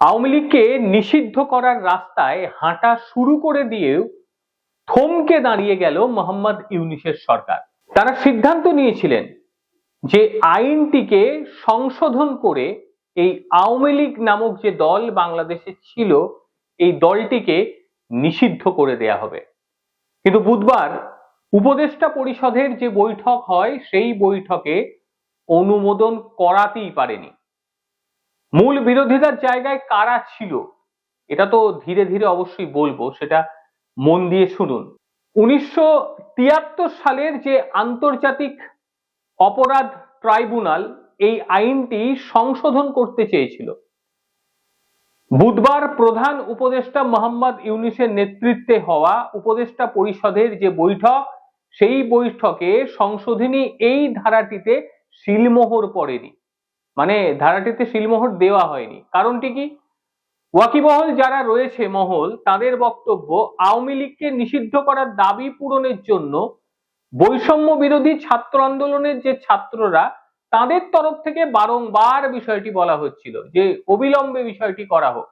আওয়ামী লীগকে নিষিদ্ধ করার রাস্তায় হাঁটা শুরু করে দিয়েও থমকে দাঁড়িয়ে গেল মোহাম্মদ ইউনিসের সরকার। তারা সিদ্ধান্ত নিয়েছিলেন যে আইনটিকে সংশোধন করে এই আওয়ামী লীগ নামক যে দল বাংলাদেশে ছিল, এই দলটিকে নিষিদ্ধ করে দেয়া হবে। কিন্তু বুধবার উপদেষ্টা পরিষদের যে বৈঠক হয়, সেই বৈঠকে অনুমোদন করাতেই পারেনি। মূল বিরোধিতার জায়গায় কারা ছিল? এটা তো ধীরে ধীরে অবশ্যই বলব, সেটা মন দিয়ে শুনুন। উনিশশো তিয়াত্তর সালের যে আন্তর্জাতিক অপরাধ ট্রাইব্যুনাল, এই আইনটি সংশোধন করতে চেয়েছিল। বুধবার প্রধান উপদেষ্টা মোহাম্মদ ইউনিসের নেতৃত্বে হওয়া উপদেষ্টা পরিষদের যে বৈঠক, সেই বৈঠকে সংশোধনী এই ধারাটিতে শিলমোহর পড়েনি। মানে ধারাটিতে শিলমোহর দেওয়া হয়নি। কারণটি কি? ওয়াকিবহল যারা রয়েছে মহল, তাদের বক্তব্য, আওয়ামী লীগকে নিষিদ্ধ করার দাবি পূরণের জন্য বৈষম্য বিরোধী ছাত্র আন্দোলনের যে ছাত্ররা, তাদের তরফ থেকে বারংবার বিষয়টি বলা হচ্ছিল যে অবিলম্বে বিষয়টি করা হোক।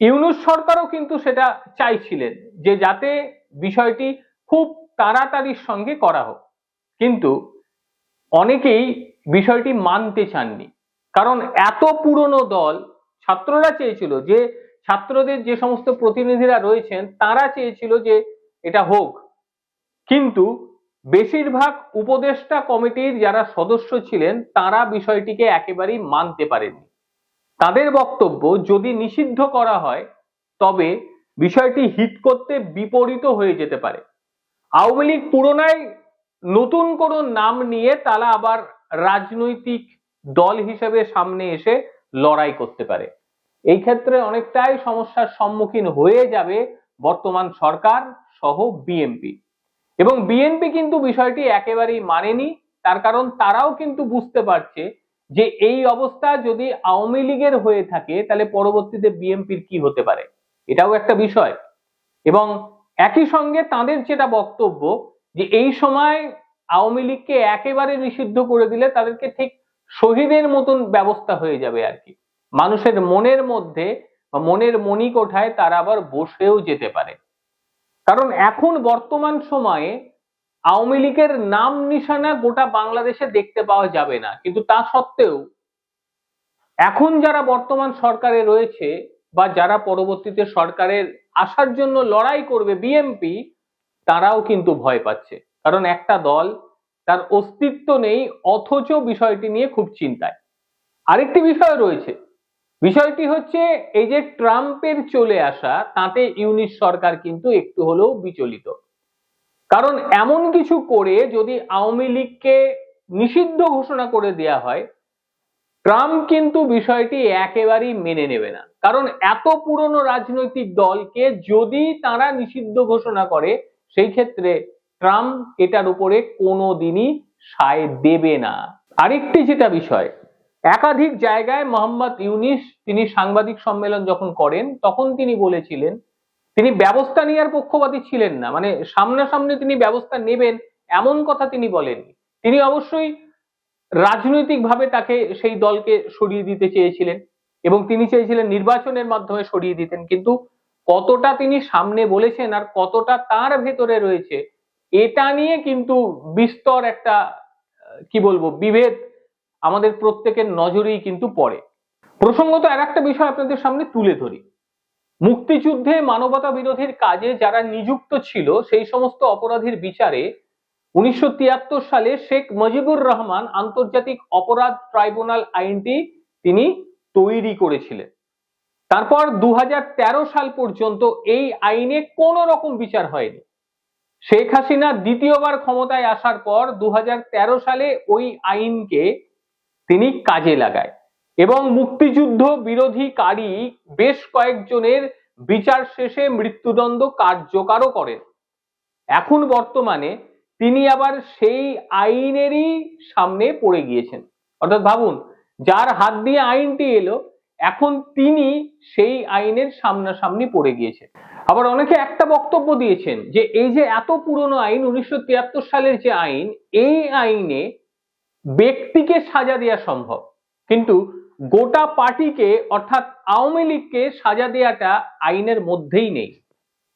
ইউনুস সরকারও কিন্তু সেটা চাইছিলেন যে যাতে বিষয়টি খুব তাড়াতাড়ির সঙ্গে করা হোক। কিন্তু অনেকেই বিষয়টি মানতে চাননি। কারণ এত পুরনো দল ছাত্ররা চেয়েছিল যে ছাত্রদের যে সমস্ত প্রতিনিধিরা রয়েছেন, তারা চেয়েছিল যে এটা হোক। কিন্তু বেশিরভাগ উপদেষ্টা কমিটির যারা সদস্য ছিলেন, তারা বিষয়টিকে একেবারেই মানতে পারেননি। তাদের বক্তব্য যদি নিষিদ্ধ করা হয়, তবে বিষয়টি হিট করতে বিপরীত হয়ে যেতে পারে। আওয়ামী লীগ পুরোনায় নতুন কোনো নাম নিয়ে তারা আবার রাজনৈতিক দল হিসেবে সামনে এসে লড়াই করতে পারে। এই ক্ষেত্রে অনেকটাই সমস্যার সম্মুখীন হয়ে যাবে বর্তমান সরকার সহ বিএনপি এবং বিএনপি কিন্তু বিষয়টি একেবারেই মানেনি, তার কারণ তারাও কিন্তু বুঝতে পারছে যে এই অবস্থা যদি আওয়ামী লীগের হয়ে থাকে, তাহলে পরবর্তীতে বিএনপির কি হতে পারে? এটাও একটা বিষয়। এবং একই সঙ্গে তাদের যেটা বক্তব্য যে এই সময় আওয়ামী লীগকে একেবারে নিষিদ্ধ করে দিলে তাদেরকে ঠিক শহীদের মতন ব্যবস্থা হয়ে যাবে আর কি। মানুষের মনের মধ্যে বা মনের মণিকোঠায় তারা আবার বসেও যেতে পারে। কারণ এখন বর্তমান সময়ে আওয়ামী লীগের নাম নিশানা গোটা বাংলাদেশে দেখতে পাওয়া যাবে না। কিন্তু তা সত্ত্বেও এখন যারা বর্তমান সরকারে রয়েছে বা যারা পরবর্তীতে সরকারের আসার জন্য লড়াই করবে বিএমপি, তারাও কিন্তু ভয় পাচ্ছে। কারণ একটা দল তার অস্তিত্ব নেই, অথচ বিষয়টি নিয়ে খুব চিন্তায়। আরেকটি বিষয় রয়েছে। বিষয়টি হচ্ছে, এই যে ট্রাম্পের চলে আসা, তাতে ইউনিশ সরকার কিন্তু একটু হলেও বিচলিত। কারণ এমন কিছু করে যদি আওয়ামী লীগকে নিষিদ্ধ ঘোষণা করে দেয়া হয়, ট্রাম্প কিন্তু বিষয়টি একেবারেই মেনে নেবে না। কারণ এত পুরনো রাজনৈতিক দলকে যদি তারা নিষিদ্ধ ঘোষণা করে, সেই ক্ষেত্রে ট্রাম্প এটার উপরে কোনোদিনই সায় দেবে না। আরেকটি যেটা বিষয়, একাধিক জায়গায় মোহাম্মদ ইউনিস তিনি সাংবাদিক সম্মেলন যখন করেন, তখন তিনি বলেছিলেন, তিনি ব্যবস্থা নেওয়ার পক্ষপাতী ছিলেন না মানে সামনাসামনি তিনি ব্যবস্থা নেবেন এমন কথা তিনি বলেননি। তিনি অবশ্যই রাজনৈতিকভাবে তাকে সেই দলকে সরিয়ে দিতে চেয়েছিলেন এবং তিনি চেয়েছিলেন নির্বাচনের মাধ্যমে সরিয়ে দিতেন, কিন্তু কতটা তিনি সামনে বলেছেন আর কতটা তার ভেতরে রয়েছে এটা নিয়ে কিন্তু বিস্তর একটা, কি বলব, বিভেদ আমাদের প্রত্যেকের নজরেই কিন্তু পড়ে। প্রসঙ্গত আর একটা বিষয় আপনাদের সামনে তুলে ধরি। মুক্তিযুদ্ধে মানবতা বিরোধীর কাজে যারা নিযুক্ত ছিল, সেই সমস্ত অপরাধীর বিচারে উনিশশো তিয়াত্তর সালে শেখ মুজিবুর রহমান আন্তর্জাতিক অপরাধ ট্রাইব্যুনাল আইনটি তিনি তৈরি করেছিলেন। তারপর দু হাজার তেরো সাল পর্যন্ত এই আইনে কোনো রকম বিচার হয়নি। শেখ হাসিনা দ্বিতীয়বার ক্ষমতায় আসার পর দু হাজার তেরো সালে ওই আইনকে তিনি কাজে লাগায় এবং মুক্তিযুদ্ধ বিরোধীকারী বেশ কয়েকজনের বিচার শেষে মৃত্যুদণ্ড কার্যকারও করেন। এখন বর্তমানে তিনি আবার সেই আইনেরই সামনে পড়ে গিয়েছেন। অর্থাৎ ভাবুন, যার হাত দিয়ে আইনটি এলো, এখন তিনি সেই আইনের সামনাসামনি পড়ে গিয়েছেন। আবার অনেকে একটা বক্তব্য দিয়েছেন যে এই যে এত পুরনো আইন উনিশশো তিয়াত্তর সালের যে আইন, এই আইনে ব্যক্তিকে সাজা দেওয়া সম্ভব। কিন্তু গোটা পার্টিকে, অর্থাৎ আওয়ামী লীগকে সাজা দেওয়াটা আইনের মধ্যেই নেই।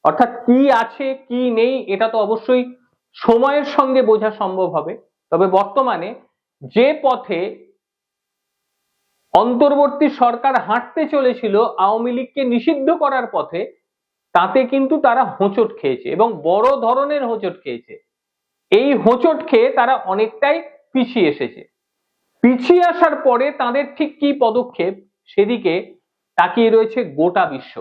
অর্থাৎ কি আছে, কি নেই, এটা তো অবশ্যই সময়ের সঙ্গে বোঝা সম্ভব হবে। তবে বর্তমানে যে পথে অন্তর্বর্তী সরকার হাঁটতে চলেছিল, আওয়ামী লীগকে নিষিদ্ধ করার পথে তাতে কিন্তু তারা হোঁচট খেয়েছে এবং বড় ধরনের হোঁচট খেয়েছে। এই হোঁচট খেয়ে তারা অনেকটাই পিছিয়ে এসেছে। পিছিয়ে আসার পরে তাদের ঠিক কি পদক্ষেপ? সেদিকে তাকিয়ে রয়েছে গোটা বিশ্ব।